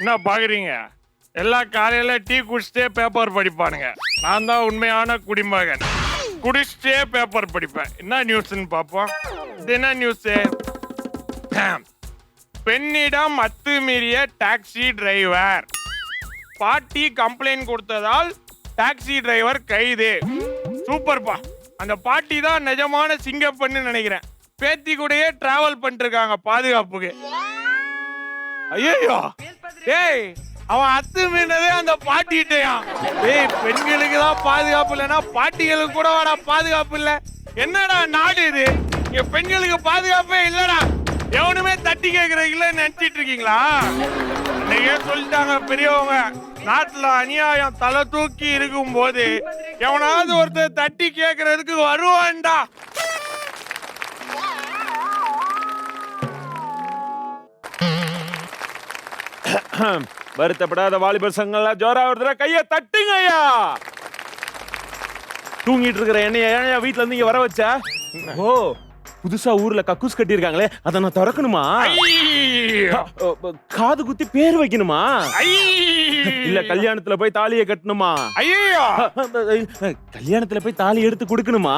என்ன பாக்குறீங்க? எல்லா காலையில டீ குடிச்சிட்டே பேப்பர் படிப்பானுங்க. நான் தான் உண்மையான குடிமகன். குடிச்சிட்டே பேப்பர் படிப்பேன். என்ன நியூஸ்னு பார்ப்போம். இது என்ன நியூஸ் பெண்ணிடம் அத்துமீறிய டாக்ஸி டிரைவர் பாட்டி கம்ப்ளைண்ட் கொடுத்ததால் டாக்ஸி டிரைவர் கைது. சூப்பர்ப்பா அந்த பாட்டி தான் நிஜமான சிங்கப்பன்னு நினைக்கிறேன். பேத்தி கூடயே டிராவல் பண்ணிருக்காங்க பாதுகாப்புக்கு. ஐயோ டேய் அவன் அத்து மீனதே அந்த பாட்டிகிட்டயா? டேய் பெண்களுக்கு தான் பாதுகாப்பு இல்லைன்னா பாட்டிகளுக்கு கூட வாடா பாதுகாப்பு இல்ல. என்னடா நாடு இது? இங்க பெண்களுக்கு பாதுகாப்பே இல்லடா. எவனுமே தட்டி கேக்குறீங்களா நினைச்சிட்டு இருக்கீங்களா? இன்னைக்கே சொல்லிட்டாங்க பெரியவங்க நாட்டுல அநியாயம் தலை தூக்கி இருக்கும் போது எவனாவது ஒருத்தர் தட்டி கேக்குறதுக்கு வருவான்டா. வருத்தப்படாத வாலிபர் சங்கம்லாம் ஜோரா ஒருத்தர கைய தட்டுங்க ஐயா. தூங்கிட்டு இருக்கிற என்னைய ஏன்யா வீட்ல இருந்து இங்க வர வச்ச? ஓ புதுசா ஊர்ல கக்கூஸ் கட்டியிருக்காங்களே அதை நான் திறக்கணுமா? காது குத்தி பேர் வைக்கணுமா! இல்ல கல்யாணத்துல போய் தாலியை கட்டணுமா? ஐயோ கல்யாணத்துல போய் தாலி எடுத்து கொடுக்கணுமா?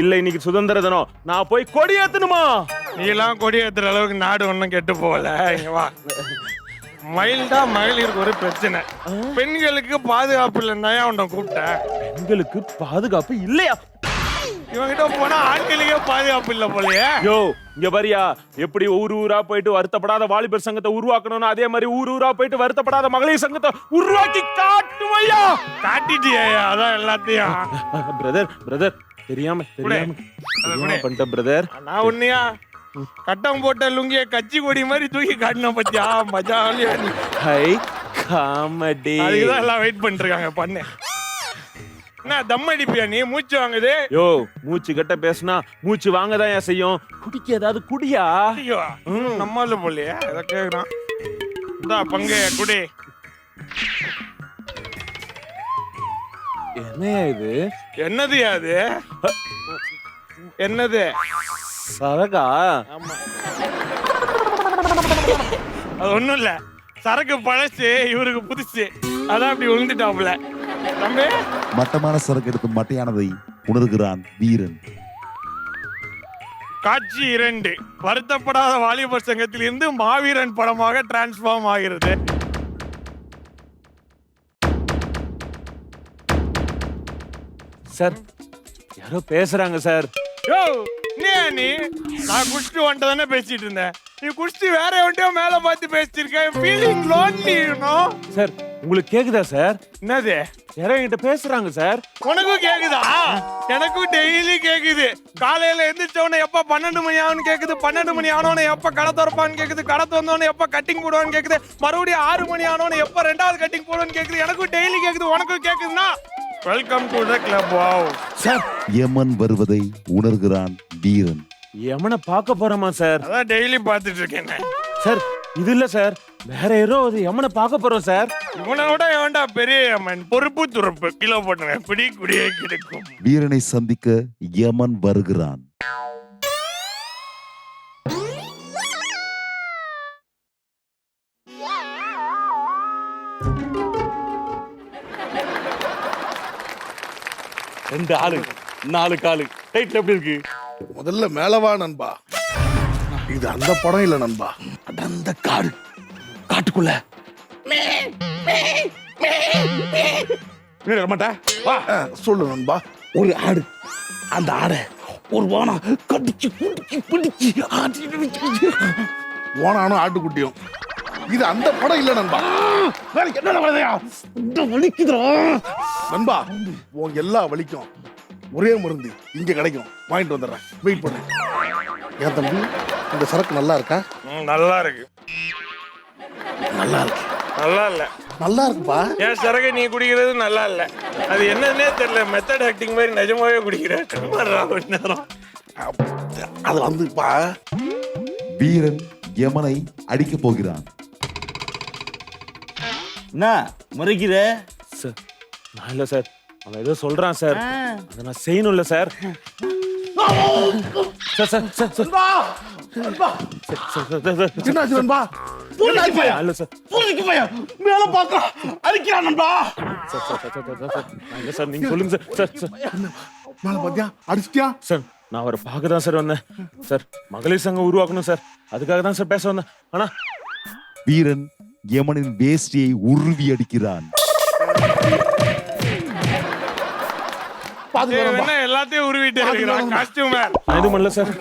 இல்ல இன்னைக்கு சுதந்திர தினம். நான் போய் கொடி ஏத்தணுமா? நீலாம் கொடி ஏத்துற அளவுக்கு நாடு ஒண்ணும் கெட்டு போகல. மயில்டா மகளிருக்கு ஒரு பிரச்சனை. பெண்களுக்கு பாதுகாப்பு இல்லைன்னா உன்னை கூப்பிட்டேன்? பெண்களுக்கு பாதுகாப்பு இல்லையா? இவங்கிட்ட போனா ஆண்களுக்கே பாதுகாப்பு இல்ல போலயே. யோ இங்க பாரியா எப்படி ஊர் ஊரா போயிட்டு வருத்தப்படாத வாலிபர் சங்கத்தை உருவாக்கணும்னு அதே மாதிரி ஊர் ஊரா போயிட்டு வருத்தப்படாத மகளிர் சங்கத்தை உருவாக்கி காட்டுமையா காட்டிட்டியா அதான் எல்லாத்தையும். பிரதர் பிரதர் தெரியாம தெரியாம தெரியாம பண்ணிட்ட பிரதர் நான் உன்னையா? கட்டம் போட்ட லுங்கிய கச்சி கொடி மாதிரி தூக்கி காட்டின பத்தியா? மஜாலியா ஹை காமெடி. அதுக்குதான் எல்லாம் வெயிட் பண்ணிட்டு இருக்காங்க பண்ணு. என்ன தம் அடிப்பியா நீ? மூச்சு வாங்குது? யோ மூச்சு கட்ட பேசுனா மூச்சு வாங்கதான் ஏன் செய்யும்? குடிக்க ஏதாவது குடியா? ஐயோ நம்மால போலையே இதை கேக்குறான். இந்தா பங்கு குடி. என்னையா இது? என்னது அது? என்னது? சரகா? ஆமா. அது ஒண்ணும் இல்ல. சரக்கு பழசு இவருக்கு புதுசு. அதான் அப்படி விழுந்துட்டாப்புல தம்பி? மட்டமான சரக்கு எடுத்து மட்டையானதை உணர்கிறான் வீரன். காட்சி இரண்டு. வருத்தப்படாத வாலிபர் சங்கத்தில் இருந்து மாவீரன் படமாக டிரான்ஸ்ஃபார்ம் ஆகிறது. சார் யாரோ பேசுறாங்க சார். யோ! நீ நீ? நான் குடிச்சிட்டு வந்துட்டு தானே பேசிட்டு இருந்தேன். நீ குடிச்சிட்டு வேற எவன்ட்டையோ மேல பார்த்து பேசிட்டு இருக்க. ஃபீலிங் லோன்லி யூனோ சார் உங்களுக்கு கேக்குதா சார் என்னது? யாரோ என்கிட்ட பேசுறாங்க சார் உனக்கும் கேக்குதா? எனக்கும் டெய்லி கேக்குது. காலையில எந்திரிச்ச உடனே எப்ப பன்னெண்டு மணி ஆகும்னு கேக்குது பன்னெண்டு மணி ஆனவனே எப்ப கடை திறப்பான்னு கேக்குது கடை திறந்தவனே எப்ப கட்டிங் போடுவான்னு கேக்குது மறுபடியும் ஆறு மணி ஆனவனே எப்ப ரெண்டாவது கட்டிங் போடுவான்னு கேக்குது. எனக்கும் டெய்லி கேக்குது உனக்கும் கேக்குதுன்னா? Welcome to the club wow sir யமன் வருவதை உணர்கிறான் வீரன் யமனை பார்க்க போறோமா சார்? அதான் டெய்லி பார்த்துட்டு இருக்கேன். சார் இது இல்ல சார். வேற யாரோ ஒரு யமனை பார்க்க போறோம் சார்? இவனை விட வேண்டா பெரிய அம்மன் பொறுப்பு துறப்பு கிலோ போட்டுவேன் பிடி குடியே கிடைக்கும். வீரனை சந்திக்க யமன் வருகிறான். ரெண்டு ஆளு நாலு காலு. டைட்டில் எப்படி இருக்கு? முதல்ல மேலவா நண்பா. இது அந்த படம் இல்ல நண்பா. அடர்ந்த காடு. காட்டுக்குள்ள. என்ன மாட்டா வா. சொல்லு நண்பா. ஒரு ஆடு. அந்த ஆடை ஒரு வானம் கடிச்சு குடிச்சு பிடிச்சு ஆட்டி ஓனானும் ஆட்டுக்குட்டியும். இது அந்த படம் இல்ல நண்பா. வேற என்ன வளதையா இந்த வலிக்குதுடா. நண்பா உன் எல்லா வலிக்கும். ஒரே மருந்து இங்க கிடைக்கும். வாங்கிட்டு வந்துடுறேன். வெயிட் பண்ணு. ஏன் தம்பி இந்த சரக்கு நல்லா இருக்கா? நல்லா இருக்கு. நல்லா இருக்கு. நல்லா இல்ல. நல்லா இருக்குப்பா. என் சரகை நீ குடிக்கிறது நல்லா இல்ல. அது என்னன்னே தெரியல. மெத்தட் ஆக்டிங் மாதிரி நிஜமாவே குடிக்கிறேன். நேரம். அது வந்துப்பா. வீரன் யமனை அடிக்கப் போகிறான். என்ன முறைக்கிற? சார் நான் இல்ல சார். அவன் ஏதோ சொல்றான் சார். அதை நான் செய்யணும்ல sir. Sir sir sir sir. நண்பா பூரிக்கு பையா? இல்ல சார். பூரிக்கு பையா? மேல பாக்குறான் அடிக்கிறான் நண்பா sir sir sir sir, sir sir. இல்ல சார். நீங்க சொல்லுங்க சார். Sir sir. மேல பாத்தியா அடிச்சிட்டியா? சார் நான் அவரை பார்க்க தான் சார் வந்தேன். சார் மகளிர் சங்கம் உருவாக்கணும் சார். அதுக்காக தான் சார் பேச வந்தேன். ஆனா வீரன் யமனின் வேஷ்டியை உருவி அடிக்கிறான். என்ன எல்லாத்தையும் உருவிட்டு இருக்கிறான். காஸ்டியூமர் நான் எதுவும் பண்ணல சார்.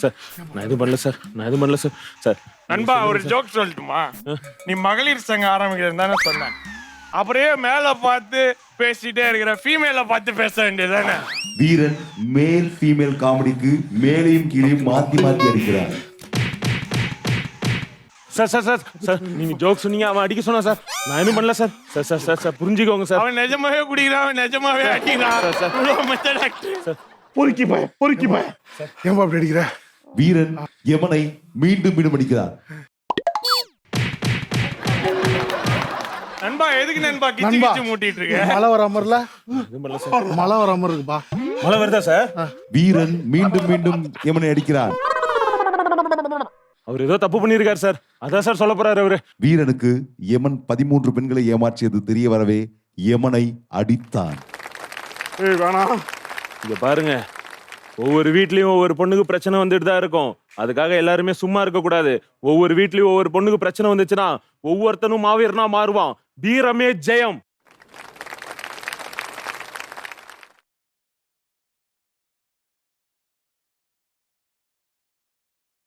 சார் நான் எதுவும் பண்ணல சார். நான் எதுவும் பண்ணல சார். சார் நண்பா ஒரு ஜோக் சொல்லட்டுமா? நீ மகளிர் சங்கம் ஆரம்பிக்கிறேன் தானே சொன்னேன். அப்படியே மேல பார்த்து பேசிட்டே இருக்கிற ஃபீமேல பார்த்து பேச வேண்டியதானே வீரன் மேல் ஃபீமேல் காமெடிக்கு மேலையும் கீழையும் மாத்தி மாத்தி அடிக்கிறான். சார் சார் சார் சார் நீங்க ஜோக் சொன்னீங்க அவன் அடிக்க சொன்னா சார். நான் எதுவும் பண்ணல sir. Sir sir sir sir புரிஞ்சுக்கோங்க சார். அவன் நிஜமாவே குடிக்கிறான் அவன் நிஜமாவே அடிக்கிறான். act. பொறுக்கி பய பொறுக்கி பய ஏன்பா அப்படி அடிக்கிற? வீரன் யமனை மீண்டும் மீண்டும் அடிக்கிறான் நண்பா எதுக்கு நண்பா கிச்சு நண்பா கிச்சு மூட்டிட்டு இருக்க? மழை வர மாதிரில சார். மழை வர மாதிரி இருக்குப்பா. மழை வருதா சார்? வீரன் மீண்டும் மீண்டும் யமனை அடிக்கிறான் அவர் ஏதோ தப்பு பண்ணியிருக்காரு சார். அதான் சார் சொல்ல போறாரு அவரு. வீரனுக்கு யமன் பதிமூன்று பெண்களை ஏமாற்றியது தெரிய வரவே யமனை அடித்தான். ஏய் வேணாம் இங்க பாருங்க. ஒவ்வொரு வீட்லயும் ஒவ்வொரு பொண்ணுக்கு பிரச்சனை வந்துட்டு தான் இருக்கும். அதுக்காக எல்லாருமே சும்மா இருக்க கூடாது. ஒவ்வொரு வீட்லயும் ஒவ்வொரு பொண்ணுக்கு பிரச்சனை வந்துச்சுன்னா ஒவ்வொருத்தனும் மாவீரனா மாறுவான். வீரமே ஜெயம்.